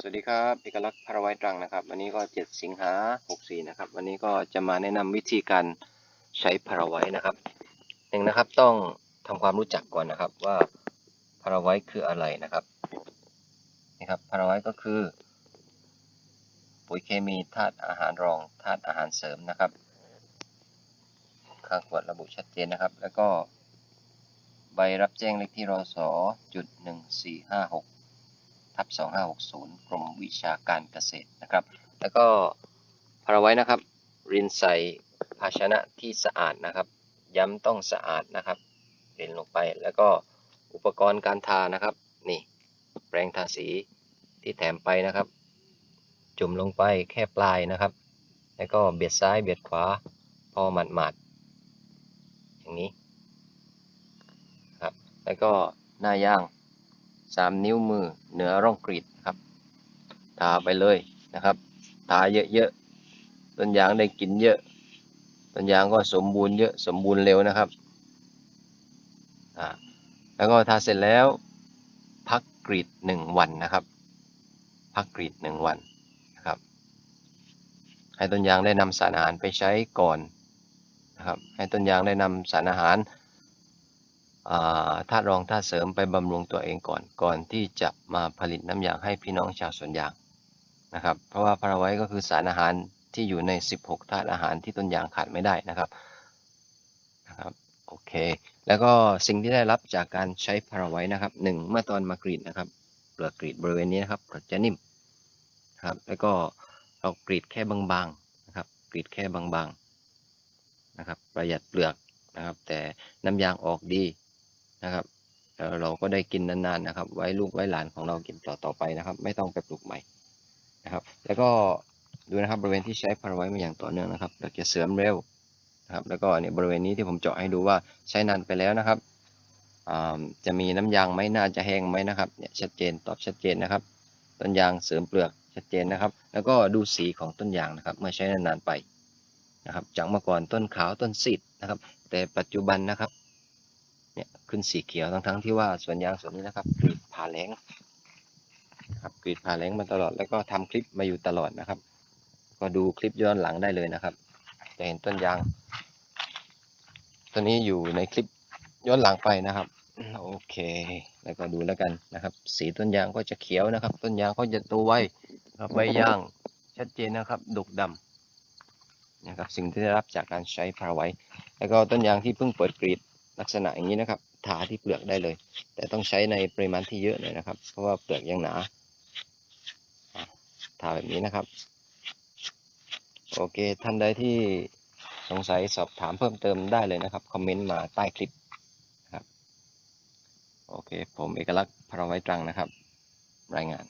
สวัสดีครับเอกลักษณ์พารไว้ตรังนะครับ วันนี้ก็ 7 สิงหา64 นะครับ วันนี้ก็จะมาแนะนำวิธีการใช้พารไว้นะครับหนึ่งนะครับต้องทำความรู้จักก่อนนะครับว่าพารไว้คืออะไรนะครับนี่ครับพารไว้ก็คือ ปุ๋ยเคมีธาตุอาหารรองธาตุอาหารเสริมนะครับ ข้างขวดระบุชัดเจนนะครับ แล้วก็ใบรับแจ้งเลขที่รสจุดหนึ่งสี่ห้าหก ทับสองห้าหกศูนย์กรมวิชาการเกษตรนะครับ แล้วก็พาราไว้นะครับ รินใส่ภาชนะที่สะอาดนะครับ ย้ำต้องสะอาดนะครับเรินลงไป แล้วก็อุปกรณ์การทานะครับ นี่แปรงทาสีที่แถมไปนะครับ จุ่มลงไปแค่ปลายนะครับ แล้วก็เบียดซ้ายเบียดขวาพอหมาดๆอย่างนี้ครับ แล้วก็หน้าย่าง 3นิ้วมือเหนือร่องกรีดครับ ทาไปเลยนะครับ ทาเยอะๆ ต้นยางได้กินเยอะ ต้นยางก็สมบูรณ์เยอะ สมบูรณ์เร็วนะครับอ่าแล้วก็ทาเสร็จแล้ว พักกรีด1วันนะครับ พักกรีด1วันนะครับ ให้ต้นยางได้นำสารอาหารไปใช้ก่อนนะครับ ให้ต้นยางได้นำสารอาหาร ธาตุรองธาตุเสริมไปบำรุงตัวเองก่อนก่อนที่จะมาผลิตน้ำยางให้พี่น้องชาวสวนยางนะครับ เพราะว่าพาราไว้ก็คือสารอาหารที่อยู่ใน 16ธาตุอาหารที่ต้นยางขาดไม่ได้นะครับนะครับโอเค แล้วก็สิ่งที่ได้รับจากการใช้พาราไว้นะครับหนึ่งเมื่อตอนมากรีดนะครับเปลือกกรีดบริเวณนี้นะครับจะนิ่มครับแล้วก็เรากรีดแค่บางๆนะครับกรีดแค่บางๆนะครับประหยัดเปลือกนะครับแต่น้ำยางออกดี นะครับแล้วเราก็ได้กินนานๆนะครับ ไว้ลูกไว้หลานของเรากินต่อต่อไปนะครับ ไม่ต้องไปปลูกใหม่นะครับ แล้วก็ดูนะครับบริเวณที่ใช้พาราไว้มาอย่างต่อเนื่องนะครับเราจะเสริมเร็วนะครับ แล้วก็เนี่ยบริเวณนี้ที่ผมเจาะให้ดูว่าใช้นานไปแล้วนะครับจะมีน้ำยางไหมน่าจะแห้งไหมนะครับเนี่ยชัดเจนตอบชัดเจนนะครับ ต้นยางเสริมเปลือกชัดเจนนะครับ แล้วก็ดูสีของต้นยางนะครับ เมื่อใช้นานๆไปนะครับจากเมื่อก่อนต้นขาวต้นสีดนะครับ แต่ปัจจุบันนะครับ เนี่ยขึ้นสีเขียวทั้งทั้งที่ว่าสวนยางสวนนี้นะครับกรีดผ่าแหลงครับกรีดผ่าแหลงมาตลอดแล้วก็ทำคลิปมาอยู่ตลอดนะครับ ก็ดูคลิปย้อนหลังได้เลยนะครับ จะเห็นต้นยางตัวนี้อยู่ในคลิปย้อนหลังไปนะครับโอเค แล้วก็ดูแล้วกันนะครับ สีต้นยางก็จะเขียวนะครับ ต้นยางก็จะโตไวครับใบยางชัดเจนนะครับดกดำนะครับสิ่งที่ได้รับจากการใช้พาไว้ แล้วก็ต้นยางที่เพิ่งเปิดกรีด ลักษณะอย่างนี้นะครับ ทาที่เปลือกได้เลย แต่ต้องใช้ในปริมาณที่เยอะหน่อยนะครับ เพราะว่าเปลือกยังหนา ทาแบบนี้นะครับ โอเค ท่านใดที่สงสัยสอบถามเพิ่มเติมได้เลยนะครับ คอมเมนต์มาใต้คลิปนะครับ โอเค ผมเอกลักษณ์พระไว้ตรังนะครับ รายงาน